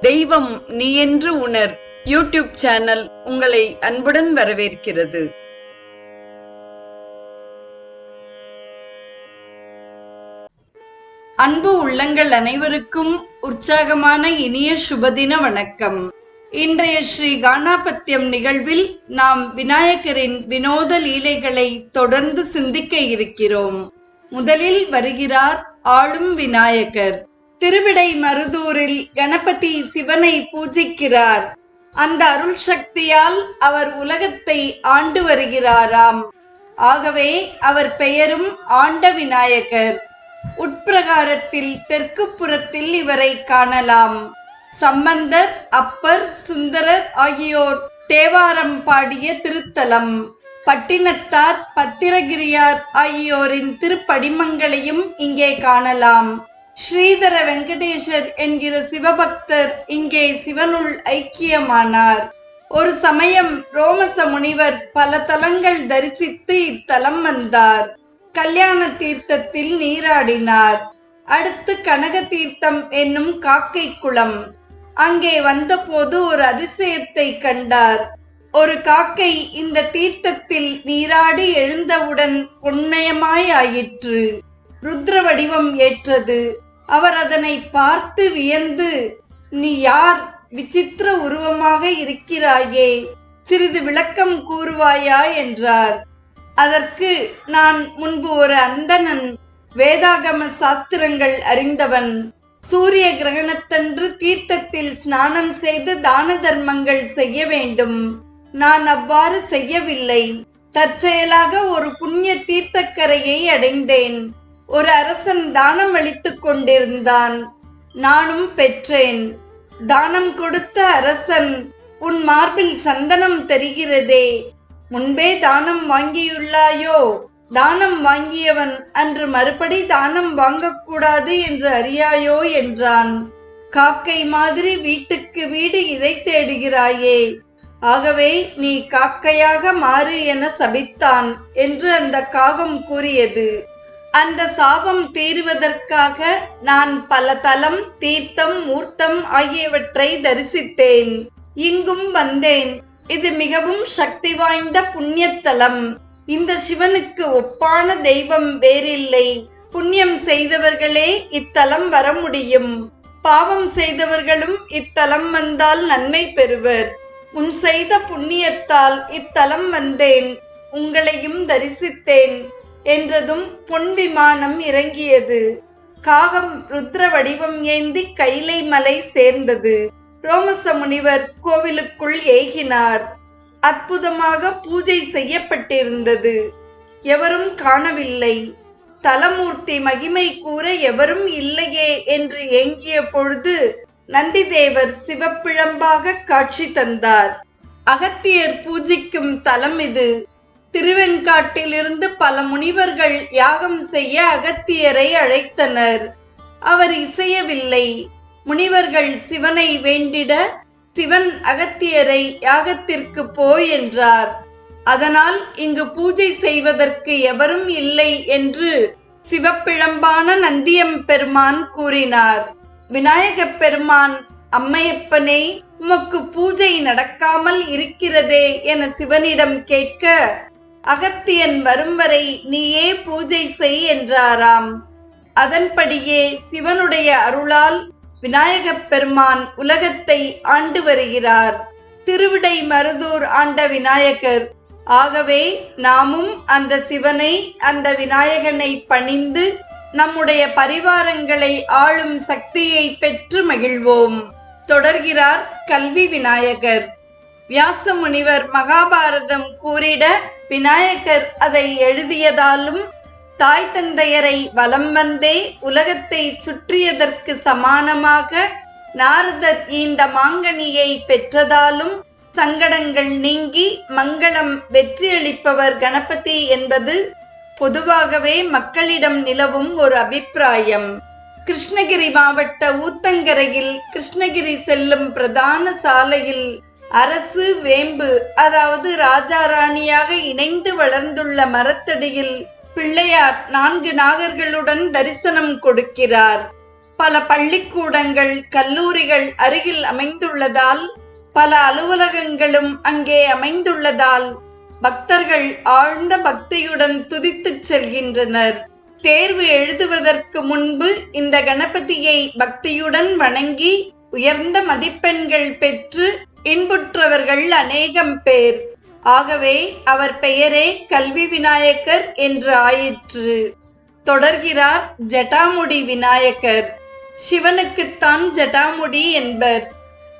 தெய்வம் நீ என்று உணர். யூடியூப் சேனல் உங்களை அன்புடன் வரவேற்கிறது. அன்பு உள்ளங்கள் அனைவருக்கும் உற்சாகமான இனிய சுபதின வணக்கம். இன்றைய ஸ்ரீ கானாபத்தியம் நிகழ்வில் நாம் விநாயகரின் வினோத லீலைகளை தொடர்ந்து சிந்திக்க இருக்கிறோம். முதலில் வருகிறார் ஆளும் விநாயகர். திருவிடை மருதூரில் கணபதி சிவனை பூஜிக்கிறார். அந்த அருள் சக்தியால் அவர் உலகத்தை ஆண்டு வருகிறாராம். ஆகவே அவர் பெயரும் ஆண்ட விநாயகர். உட்பிரகாரத்தில் தெற்கு புறத்தில் இவரை காணலாம். சம்பந்தர் அப்பர் சுந்தரர் ஆகியோர் தேவாரம் பாடிய திருத்தலம். பட்டினத்தார் பத்திரகிரியார் ஆகியோரின் திருப்படிமங்களையும் இங்கே காணலாம். ஸ்ரீதர வெங்கடேஷர் என்கிற சிவபக்தர் இங்கே சிவனுள் ஐக்கியமானார். ஒரு சமயம் ரோமச முனிவர் பல தலங்கள் தரிசித்து இத்தலம் வந்தார். கல்யாண தீர்த்தத்தில் நீராடினார். அடுத்து கனக தீர்த்தம் என்னும் காக்கை குளம். அங்கே வந்தபோது ஒரு அதிசயத்தை கண்டார். ஒரு காக்கை இந்த தீர்த்தத்தில் நீராடி எழுந்தவுடன் பொன்மயமாய் ஆயிற்று. ருத்ர வடிவம் ஏற்றது. அவர் அதனை பார்த்து வியந்து நீ யார்? விசித்திர உருவமாக இருக்கிறாயே சிறிது விளக்கம் கூறுவாயா? என்றார். அதற்கு நான் முன்பு ஒரு அந்தணன் வேதாகம சாஸ்திரங்கள் அறிந்தவன். சூரிய கிரகணத்தன்று தீர்த்தத்தில் ஸ்நானம் செய்து தான தர்மங்கள் செய்ய வேண்டும். நான் அவ்வாறு செய்யவில்லை. தற்செயலாக ஒரு புண்ணிய தீர்த்தக்கரையை அடைந்தேன். ஒரு அரசன் தானம் அளித்துக் கொண்டிருந்தான். நானும் பெற்றேன். தானம் கொடுத்த அரசன் உன் மார்பில் சந்தனம் தெரிகிறதே. முன்பே தானம் வாங்கியுள்ளாயோ? தானம் வாங்கியவன் அன்று மறுபடி தானம் வாங்கக்கூடாது என்று அறியாயோ என்றான். காக்கை மாதிரி வீட்டுக்கு வீடு இதை தேடுகிறாயே. ஆகவே நீ காக்கையாக மாறு என சபித்தான் என்று அந்த காகம் கூறியது. அந்த சாபம் தீருவதற்காக நான் பல தலம் தீர்த்தம் மூர்த்தம் ஆகியவற்றை தரிசித்தேன். இங்கும் வந்தேன். இது மிகவும் சக்தி வாய்ந்த புண்ணியத்தலம். இந்த சிவனுக்கு ஒப்பான தெய்வம் வேறில்லை. புண்ணியம் செய்தவர்களே இத்தலம் வர முடியும். பாவம் செய்தவர்களும் இத்தலம் வந்தால் நன்மை பெறுவர். உன் செய்த புண்ணியத்தால் இத்தலம் வந்தேன். உங்களையும் தரிசித்தேன். என்றதும் பொன் விமானம் இறங்கியது. காகம் ருத்ர வடிவம் ஏந்தி கைலை மலை சேர்ந்தது. ரோமச முனிவர் கோவிலுக்குள் ஏகினார். அற்புதமாக பூஜை செய்யப்பட்டிருந்தது. எவரும் காணவில்லை. தலமூர்த்தி மகிமை கூற எவரும் இல்லையே என்று ஏங்கிய பொழுது நந்திதேவர் சிவப்பிழம்பாக காட்சி தந்தார். அகத்தியர் பூஜிக்கும் தலம் இது. திருவெண்காட்டிலிருந்து பல முனிவர்கள் யாகம் செய்ய அகத்தியரை அழைத்தனர். அவர் இசையவில்லை. முனிவர்கள் சிவனை வேண்டிட சிவன் அகத்தியரை யாகத்திற்கு போய் என்றார். அதனால் இங்கு பூஜை செய்வதற்கு எவரும் இல்லை என்று சிவப்பிழம்பான நந்தியம் பெருமான் கூறினார். விநாயகப் பெருமான் அம்மையப்பனே உமக்கு பூஜை நடக்காமல் இருக்கிறதே என சிவனிடம் கேட்க அகத்தியன் வரும் வரை நீயே பூஜை செய் என்றாராம். அதன்படியே சிவனுடைய அருளால் விநாயகப் பெருமான் உலகத்தை ஆண்டு வருகிறார். திருவிடை மருதூர் ஆண்ட விநாயகர் ஆகவே நாமும் அந்த சிவனை அந்த விநாயகனை பணிந்து நம்முடைய பரிவாரங்களை ஆளும் சக்தியை பெற்று மகிழ்வோம். தொடர்கிறார் கல்வி விநாயகர். வியாச முனிவர் மகாபாரதம் கூறிட விநாயகர் அதை எழுதியதாலும் தாய் தந்தையரை வலம் வந்தே உலகத்தை சுற்றியதற்கு சமானமாக நாரதர் இந்த மாங்கனியை பெற்றதாலும் சங்கடங்கள் நீங்கி மங்களம் வெற்றியளிப்பவர் கணபதி என்பது பொதுவாகவே மக்களிடம் நிலவும் ஒரு அபிப்பிராயம். கிருஷ்ணகிரி மாவட்ட ஊத்தங்கரையில் கிருஷ்ணகிரி செல்லும் பிரதான சாலையில் அரசு வேம்பு அதாவது ராஜா ராணியாக இணைந்து வளர்ந்துள்ள மரத்தடியில் பிள்ளையார் நான்கு நாகர்களுடன் தரிசனம் கொடுக்கிறார். பல பள்ளிக்கூடங்கள் கல்லூரிகள் அருகில் அமைந்துள்ளதால் பல அலுவலகங்களும் அங்கே அமைந்துள்ளதால் பக்தர்கள் ஆழ்ந்த பக்தியுடன் துதித்துச் செல்கின்றனர். தேர்வு எழுதுவதற்கு முன்பு இந்த கணபதியை பக்தியுடன் வணங்கி உயர்ந்த மதிப்பெண்கள் பெற்று இன்புற்றவர்கள் அநேகம் பேர். ஆகவே அவர் பெயரே கல்வி விநாயகர் என்று ஆயிற்று. தொடர்கிறார் ஜட்டாமுடி விநாயகர். சிவனுக்குத்தான் ஜட்டாமுடி என்பர்.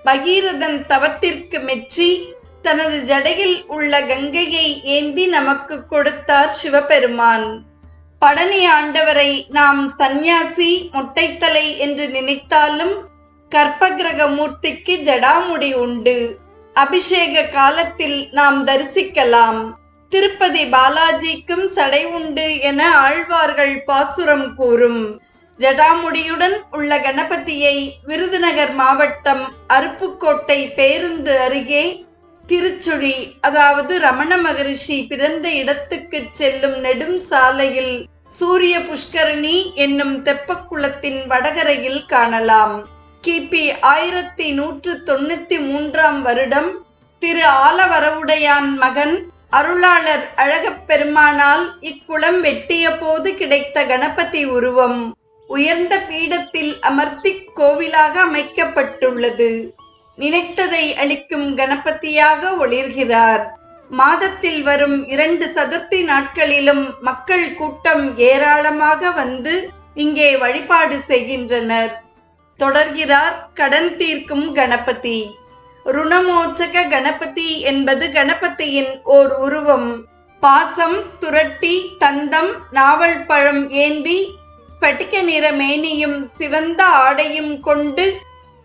பகீரதன் தவத்திற்கு மெச்சி தனது ஜடையில் உள்ள கங்கையை ஏந்தி நமக்கு கொடுத்தார் சிவபெருமான். பழனி ஆண்டவரை நாம் சந்நியாசி முட்டைத்தலை என்று நினைத்தாலும் கற்பகிரக மூர்த்திக்கு ஜடாமுடி உண்டு. அபிஷேக காலத்தில் நாம் தரிசிக்கலாம். திருப்பதி பாலாஜிக்கும் சடை உண்டு என ஆழ்வார்கள் பாசுரம் கூறும். ஜடாமுடியுடன் உள்ள கணபதியை விருதுநகர் மாவட்டம் அருப்புக்கோட்டை பேருந்து அருகே திருச்சுழி அதாவது ரமண மகரிஷி பிறந்த இடத்துக்கு செல்லும் நெடும் சாலையில் சூரிய புஷ்கரணி என்னும் தெப்பக்குளத்தின் வடகரையில் காணலாம். கிபி ஆயிரத்தி நூற்று தொண்ணூத்தி மூன்றாம் வருடம். திரு ஆலவரவுடையான் மகன் அருளாளர் அழகப்பெருமானால் இக்குளம் வெட்டிய போது கிடைத்த கணபதி உருவம். உயர்ந்த பீடத்தில் அமர்த்தி கோவிலாக அமைக்கப்பட்டுள்ளது. நினைத்ததை அளிக்கும் கணபதியாக ஒளிர்கிறார். மாதத்தில் வரும் இரண்டு சதுர்த்தி நாட்களிலும் மக்கள் கூட்டம் ஏராளமாக வந்து இங்கே வழிபாடு செய்கின்றனர். தொடர்கிறார் கடன் தீர்க்கும் கணபதி. ருணமோச்சக கணபதி என்பது கணபதியின் ஓர் உருவம். பாசம் துரட்டி தந்தம் நாவல் பழம் ஏந்தி ஸ்பட்டிக நிற மேனியும் சிவந்த ஆடையும் கொண்டு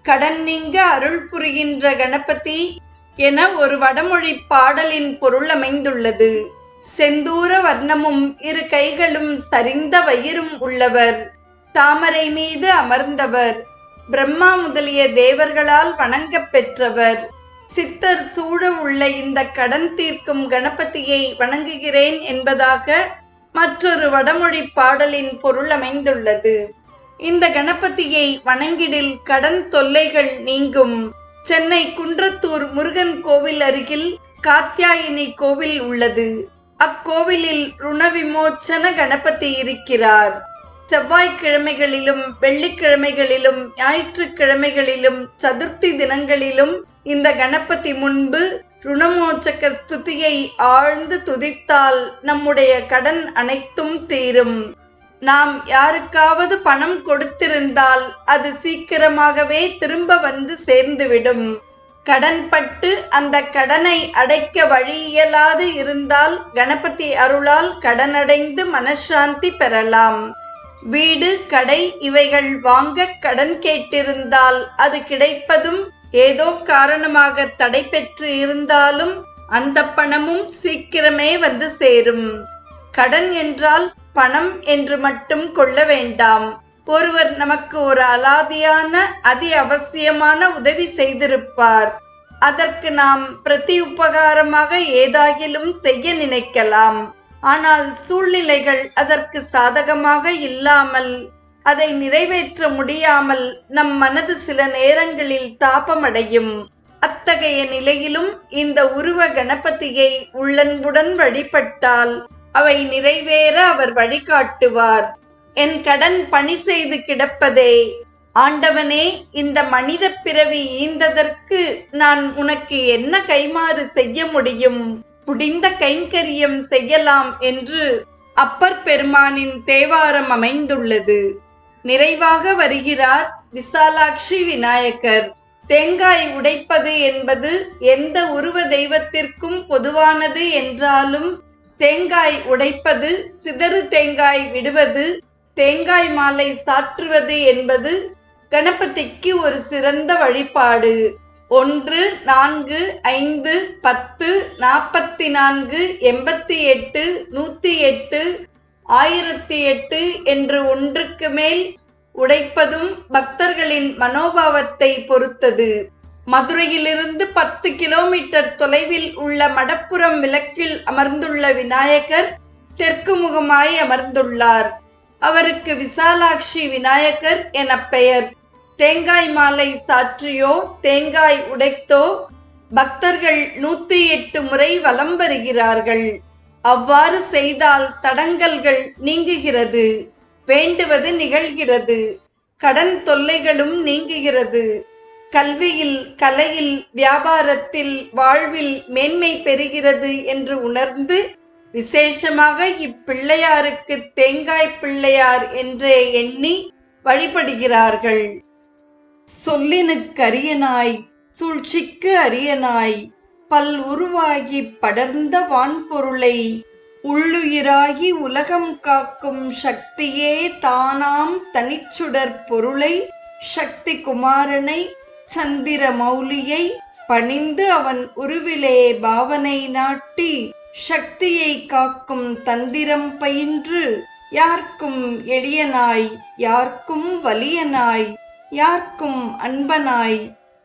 கடன் நீங்க அருள் புரிகின்ற கணபதி என ஒரு வடமொழி பாடலின் பொருள் அமைந்துள்ளது. செந்தூர வர்ணமும் இரு கைகளும் சரிந்த வயிறும் உள்ளவர். தாமரை மீது அமர்ந்தவர். பிரம்மா முதலிய தேவர்களால் வணங்கப் பெற்றவர். சித்தர் சூழ உள்ள இந்த கடன் தீர்க்கும் கணபதியை வணங்குகிறேன் என்பதாக மற்றொரு வடமொழி பாடலின் பொருள் அமைந்துள்ளது. இந்த கணபதியை வணங்கிடில் கடன் தொல்லைகள் நீங்கும். சென்னை குன்றத்தூர் முருகன் கோவில் அருகில் காத்தியாயினி கோவில் உள்ளது. அக்கோவிலில் ருணவிமோச்சன கணபதி இருக்கிறார். செவ்வாய்க்கிழமைகளிலும் வெள்ளிக்கிழமைகளிலும் ஞாயிற்றுக்கிழமைகளிலும் சதுர்த்தி தினங்களிலும் இந்த கணபதி முன்பு ருணமோச்சக ஸ்துதியை ஆழ்ந்து துதித்தால் நம்முடைய கடன் அனைத்தும் தீரும். நாம் யாருக்காவது பணம் கொடுத்திருந்தால் அது சீக்கிரமாகவே திரும்ப வந்து சேர்ந்துவிடும். கடன்பட்டு அந்த கடனை அடைக்க வழி இயலாது இருந்தால் கணபதி அருளால் கடனடைந்து மனசாந்தி பெறலாம். வீடு கடை இவைகள் வாங்க கடன் கேட்டிருந்தால் அது கிடைப்பதும் ஏதோ காரணமாக தடை பெற்று இருந்தாலும் அந்த பணமும் சீக்கிரமே வந்து சேரும். கடன் என்றால் பணம் என்று மட்டும் கொள்ள வேண்டாம். ஒருவர் நமக்கு ஒரு அலாதியான அதி அவசியமான உதவி செய்திருப்பார். அதற்கு நாம் பிரதி உபகாரமாக ஏதாகிலும் செய்ய நினைக்கலாம். ஆனால் சூழ்நிலைகள் அதற்கு சாதகமாக இல்லாமல் அதை நிறைவேற்ற முடியாமல் நம் மனது சில நேரங்களில் தாபமடையும். அத்தகைய நிலையிலும் இந்த உருவ கணபதியை உள்ளன்புடன் வழிபட்டால் அவை நிறைவேற அவர் வழிகாட்டுவார். என் கடன் பணி செய்து கிடப்பதே. ஆண்டவனே இந்த மனித பிறவி ஈந்ததற்கு நான் உனக்கு என்ன கைமாறு செய்ய முடியும்? புடிந்த கைங்கரியம் செய்யலாம் என்று அப்பர் பெருமானின் தேவாரம் அமைந்துள்ளது. நிறைவாக வருகிறார் விசாலாட்சி விநாயகர். தேங்காய் உடைப்பது என்பது எந்த உருவ தெய்வத்திற்கும் பொதுவானது என்றாலும் தேங்காய் உடைப்பது சிதறு தேங்காய் விடுவது தேங்காய் மாலை சாற்றுவது என்பது கணபதிக்கு ஒரு சிறந்த வழிபாடு. ஒன்று நான்கு ஐந்து பத்து நாற்பத்தி நான்கு எண்பத்தி எட்டு நூற்றி எட்டு ஆயிரத்தி எட்டு என்று ஒன்றுக்கு மேல் உடைப்பதும் பக்தர்களின் மனோபாவத்தை பொறுத்தது. மதுரையிலிருந்து பத்து கிலோமீட்டர் தொலைவில் உள்ள மடப்புறம் விளக்கில் அமர்ந்துள்ள விநாயகர் தெற்கு முகமாய் அமர்ந்துள்ளார். அவருக்கு விசாலாட்சி விநாயகர் என பெயர். தேங்காய் மாலை சாற்றியோ தேங்காய் உடைத்தோ பக்தர்கள் நூத்தி எட்டு முறை வலம் வருகிறார்கள். அவ்வாறு செய்தால் தடங்கல்கள் நீங்குகிறது வேண்டுவது நிகழ்கிறது கடன் தொல்லைகளும் நீங்குகிறது. கல்வியில் கலையில் வியாபாரத்தில் வாழ்வில் மேன்மை பெறுகிறது என்று உணர்ந்து விசேஷமாக இப்பிள்ளையாருக்கு தேங்காய் பிள்ளையார் என்றே எண்ணி வழிபடுகிறார்கள். சொல்லினுக்கரியனாய் சூழ்ச்சிக்கு அரியனாய் பல் உருவாகி படர்ந்த வான்பொருளை உள்ளுயிராகி உலகம் காக்கும் சக்தியே தானாம் தனிச்சுடர் பொருளை சக்தி குமாரனை சந்திர மௌலியை பணிந்து அவன் உருவிலே பாவனை நாட்டி சக்தியை காக்கும் தந்திரம் பயின்று யார்க்கும் எளியனாய் யார்க்கும் வலியனாய் யார்க்கும் அன்பனாய்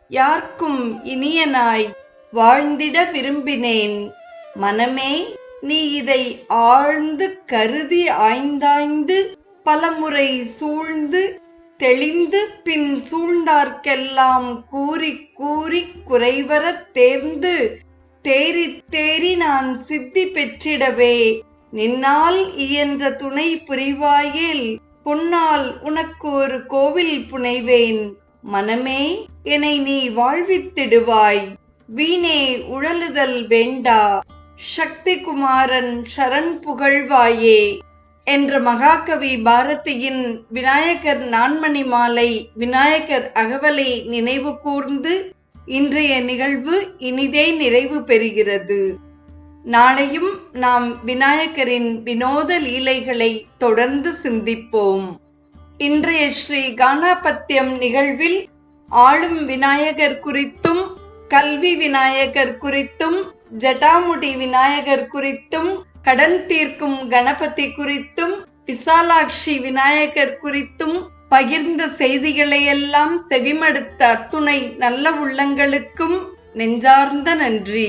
யார்க்கும் இனியனாய் வாழ்ந்திட விரும்பினேன். மனமே நீ இதை ஆழ்ந்து கருதி ஆய்ந்தாய்ந்து பலமுறை சூழ்ந்து தெளிந்து பின் சூழ்ந்தார்க்கெல்லாம் கூறி கூறி குறைவரத் தேர்ந்து தேறி தேறி நான் சித்தி பெற்றிடவே. நின்னால் இயன்ற துணை புரிவாயில் பொன்னால் உனக்கு ஒரு கோவில் புனைவேன். மனமே என்னை நீ வாழ்வித்திடுவாய். வீணே உழலுதல் வேண்டா. சக்தி குமாரன் சரண் புகழ்வாயே. என்ற மகாகவி பாரதியின் விநாயகர் நான்மணி மாலை விநாயகர் அகவலை நினைவு கூர்ந்து இன்றைய நிகழ்வு இனிதே நிறைவு பெறுகிறது. நாளையும் நாம் விநாயகரின் வினோத லீலைகளை தொடர்ந்து சிந்திப்போம். இன்றைய ஸ்ரீ கானாபத்தியம் நிகழ்வில் ஆளும் விநாயகர் குறித்தும் கல்வி விநாயகர் குறித்தும் ஜட்டாமுடி விநாயகர் குறித்தும் கடன் தீர்க்கும் கணபதி குறித்தும் விசாலாட்சி விநாயகர் குறித்தும் பகிர்ந்த செய்திகளையெல்லாம் செவிமடுத்த அத்துணை நல்ல உள்ளங்களுக்கும் நெஞ்சார்ந்த நன்றி.